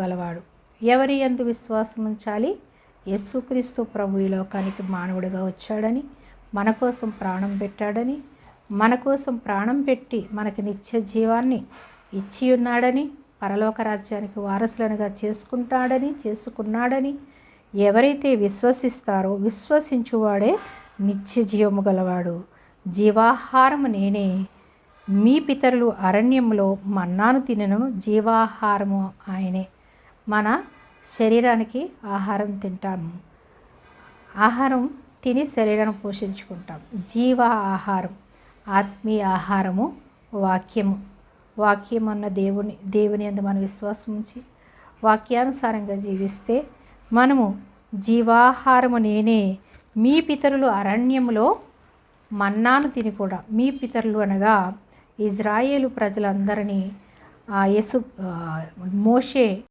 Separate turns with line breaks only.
గలవాడు ఎవరి ఎందు విశ్వాసం ఉంచాలి? యేసుక్రీస్తు ప్రభు ఈ లోకానికి మానవుడిగా వచ్చాడని మన కోసం ప్రాణం పెట్టాడని మన కోసం ప్రాణం పెట్టి మనకి నిత్య జీవాన్ని ఇచ్చి ఉన్నాడని పరలోక రాజ్యానికి వారసులనుగా చేసుకుంటాడని చేసుకున్నాడని ఎవరైతే విశ్వసిస్తారో విశ్వసించువాడే నిత్య జీవము గలవాడు. జీవాహారము నేనే. మీ పితరులు అరణ్యంలో మన్నాను తినను. జీవాహారము ఆయనే. మన శరీరానికి ఆహారం తింటాము. ఆహారం తిని శరీరాన్ని పోషించుకుంటాం. జీవ ఆహారం ఆత్మీయ ఆహారము వాక్యము. వాక్యం అన్న దేవుని దేవుని అందు మన విశ్వాసం ఉంచి వాక్యానుసారంగా జీవిస్తే మనము జీవాహారము నేనే మీ పితరులు అరణ్యములో మన్నాను తిని కూడా మీ పితరులు అనగా ఇజ్రాయేలు ప్రజలందరినీ ఆ యేసు మోషే